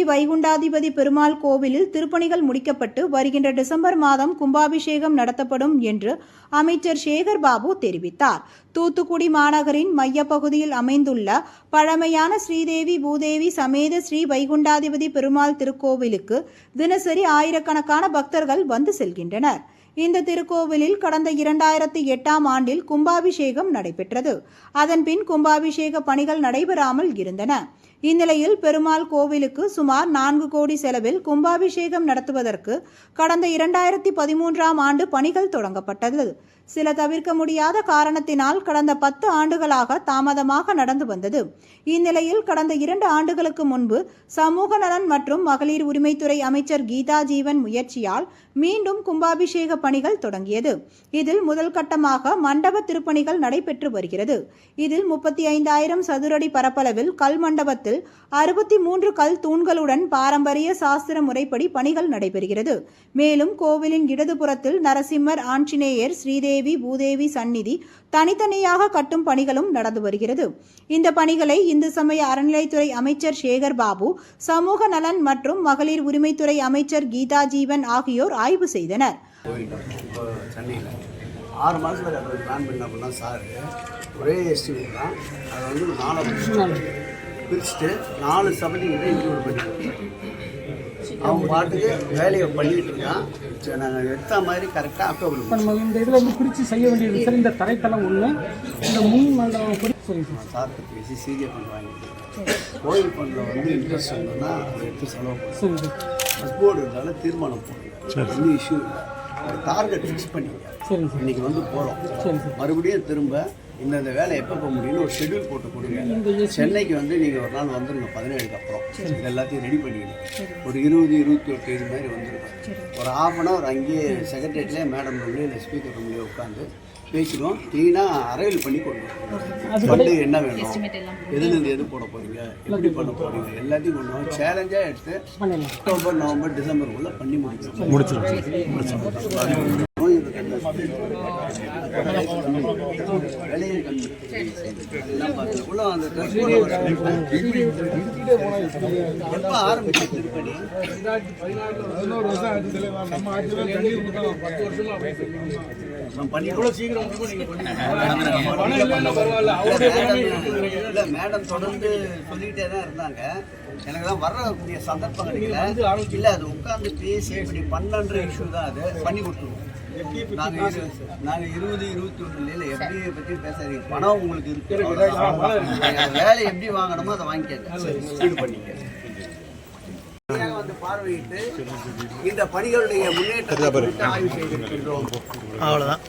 வைகுண்டாதிபதி பெருமாள் கோவிலில் திருப்பணிகள் முடிக்கப்பட்டு வருகின்ற டிசம்பர் மாதம் கும்பாபிஷேகம் நடத்தப்படும் என்று அமைச்சர் சேகர் பாபு தெரிவித்தார். தூத்துக்குடி மாநகரின் மையப்பகுதியில் அமைந்துள்ள பழமையான ஸ்ரீதேவி பூதேவி சமேத ஸ்ரீ வைகுண்டாதிபதி பெருமாள் திருக்கோவிலுக்கு தினசரி ஆயிரக்கணக்கான பக்தர்கள் வந்து செல்கின்றனர். இந்த திருக்கோவிலில் கடந்த இரண்டாயிரத்தி எட்டாம் ஆண்டில் கும்பாபிஷேகம் நடைபெற்றது. அதன்பின் கும்பாபிஷேக பணிகள் நடைபெறாமல் இருந்தன. இந்நிலையில் பெருமாள் கோவிலுக்கு சுமார் நான்கு கோடி செலவில் கும்பாபிஷேகம் நடத்துவதற்கு கடந்த இரண்டாயிரத்தி பதிமூன்றாம் ஆண்டு பணிகள் தொடங்கப்பட்டது. சில தவிர்க்க முடியாத காரணத்தினால் கடந்த பத்து ஆண்டுகளாக தாமதமாக நடந்து வந்தது. இந்நிலையில் கடந்த இரண்டு ஆண்டுகளுக்கு முன்பு சமூக நலன் மற்றும் மகளிர் உரிமைத்துறை அமைச்சர் கீதா ஜீவன் முயற்சியால் மீண்டும் கும்பாபிஷேக பணிகள் தொடங்கியது. இதில் முதல் கட்டமாக மண்டப திருப்பணிகள் நடைபெற்று வருகிறது. இதில் முப்பத்தி ஐந்தாயிரம் சதுரடி பரப்பளவில் கல் மண்டபத்தில் அறுபத்தி மூன்று கல் தூண்களுடன் பாரம்பரிய சாஸ்திர முறைப்படி பணிகள் நடைபெறுகிறது. மேலும் கோவிலின் இடதுபுறத்தில் நரசிம்மர் ஆஞ்சநேயர் ஸ்ரீதேவி பூதேவி சந்நிதி தனித்தனியாக கட்டும் பணிகளும் நடந்து வருகிறது. இந்த பணிகளை இந்து சமய அறநிலைத்துறை அமைச்சர் சேகர் பாபு சமூக நலன் மற்றும் மகளிர் உரிமைத்துறை அமைச்சர் கீதா ஜீவன் ஆகியோர் ஆய்வு செய்தனர். ஆறு மாதத்தில் கட்டுறது பிளான் பண்ண அப்படின்னா சார் ஒரே எஸ்டிமேட் தான். அது வந்து நாலு வருஷம் பிரிச்சுட்டு நாலு சபதிகளை இன்க்ளூட் பண்ணி அவன் பாட்டுக்கு வேலையை பண்ணிக்கிட்டு இருக்கான். சரி நாங்கள் எடுத்த மாதிரி கரெக்டாக அக்டோபர் இப்போ நம்ம இந்த இதில் வந்து பிரித்து செய்ய வேண்டியது சார். இந்த தரைத்தளம் ஒன்று இந்த முன் மண்டபம் பிரித்து சரி சார் சார்கிட்ட பேசி சீரியல் பண்ணி வாங்கிட்டு கோயில் ஃபண்டில் வந்து இன்ட்ரெஸ்ட் இருந்ததுன்னா அதை எடுத்து செலவு சார் பஸ் போர்டு இருந்தாலும் தீர்மானம் போடணும் ஒன்றும் இஷ்யூ இல்லை. டார்கெட் ஃபிக்ஸ் பண்ணிங்க இன்னைக்கு வந்து போகிறோம் மறுபடியும் திரும்ப இந்தந்த வேலை எப்போ போக முடியும்னு ஒரு ஷெட்யூல் போட்டு கொடுங்க. சென்னைக்கு வந்து நீங்கள் ஒரு நாள் வந்துருங்க பதினேழுக்கு அப்புறம். இது எல்லாத்தையும் ரெடி பண்ணிக்கணும் ஒரு இருபது இருபத்தி ஒரு தேதி மாதிரி வந்துருங்க. ஒரு ஹாஃப் அன் ஹவர் அங்கேயே செக்ரட்டரியேட்லேயே மேடம் ரூம்லேயே இல்லை ஸ்பீக்கர் ரூம்லேயே உட்காந்து பேசிடுவோம். க்ளீனாக அரைவல் பண்ணி கொடுக்கணும் ஃபண்டு என்ன வேணும்? எதுலேருந்து எது போட போகிறீங்க எப்படி பண்ண போகிறீங்க எல்லாத்தையும் கொண்டு சேலஞ்சாக எடுத்து அக்டோபர் நவம்பர் டிசம்பருக்குள்ளே பண்ணி முடிக்கணும் முடிச்சிடும் மேடம் தொடர்ந்து சொல்லிக்கிட்டே தான் இருந்தாங்க எனக்கு தான் வரக்கூடிய சந்தர்ப்பம் கிடைக்கல இல்ல அது உட்காந்து பேசி இப்படி பண்ணன்ற இஷ்யூ தான் அது. பண்ணி கொடுத்துருவோம். நாங்க இரு- நாங்க இருபது இருபத்தி இல்ல எப்படியை பத்தி பேசாதீங்க. பணம் உங்களுக்கு இருக்கு. வேலை எப்படி வாங்கணுமோ அதை வாங்கிக்கங்க. பண்ணிக்க வந்து பார்வையிட்டு இந்த பணிகளுடைய முன்னேற்றத்தை குறித்து ஆய்வு செய்திருக்கின்றோம் அவ்வளவுதான்.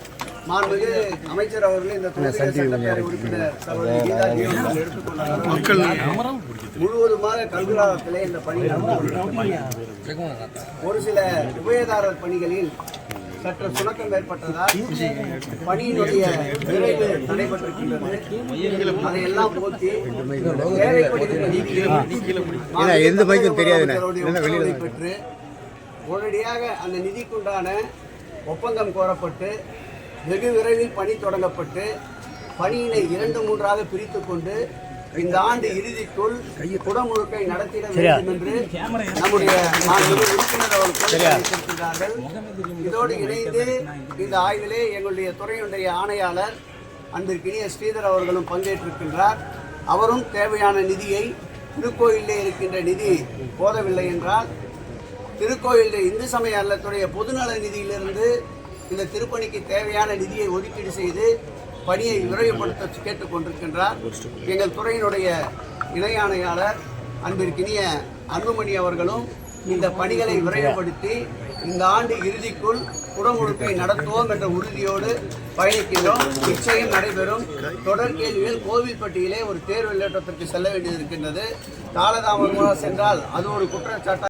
மாண்புமிகு அமைச்சர் அவர்கள் இந்த சட்டப்பேரவை உறுப்பினர் முழுவதுமாக கல்குலாவத்திலே இந்த பணி. ஒரு சில உபயதாரர் பணிகளில் சற்று சுணக்கம் ஏற்பட்டதால் பணியினுடைய விரைவு நடைபெற்றிருக்கின்றது. அதையெல்லாம் போக்கி எந்த பைக்கும் தெரியாது பெற்று உடனடியாக அந்த நிதிக்குண்டான ஒப்பந்தம் கோரப்பட்டு வெகு விரைவில் பணி தொடங்கப்பட்டு பணியினை இரண்டு மூன்றாக பிரித்துக் கொண்டு இந்த ஆண்டு இறுதிக்குள் குடமுழுக்கை நடத்திட வேண்டும் என்று நம்முடைய உறுப்பினர் அவர்கள் இதோடு இணைந்து இந்த ஆய்விலே எங்களுடைய துறையினுடைய ஆணையாளர் அன்பிற்கினிய ஸ்ரீதர் அவர்களும் பங்கேற்றிருக்கின்றார். அவரும் தேவையான நிதியை திருக்கோயிலே இருக்கின்ற நிதி போதவில்லை என்றால் திருக்கோயில் இந்து சமய அறத்துடைய பொதுநல நிதியிலிருந்து இந்த திருப்பணிக்கு தேவையான நிதியை ஒதுக்கீடு செய்து பணியை விரைவுபடுத்த கேட்டுக்கொண்டிருக்கின்றார் எங்கள் துறையினுடைய இணை ஆணையாளர் அன்பிற்கினிய அன்புமணி அவர்களும் இந்த பணிகளை விரைவுபடுத்தி இந்த ஆண்டு இறுதிக்குள் குடமுழுக்கை நடத்துவோம் என்ற உறுதியோடு பயணிக்கின்றோம். நிச்சயம் நடைபெறும். தொடர் கேள்வியில் கோவில்பட்டியிலே ஒரு தேர்வு நிலையத்திற்கு செல்ல வேண்டியது இருக்கின்றது. காலதாமதமாக சென்றால் அது ஒரு குற்றச்சாட்டு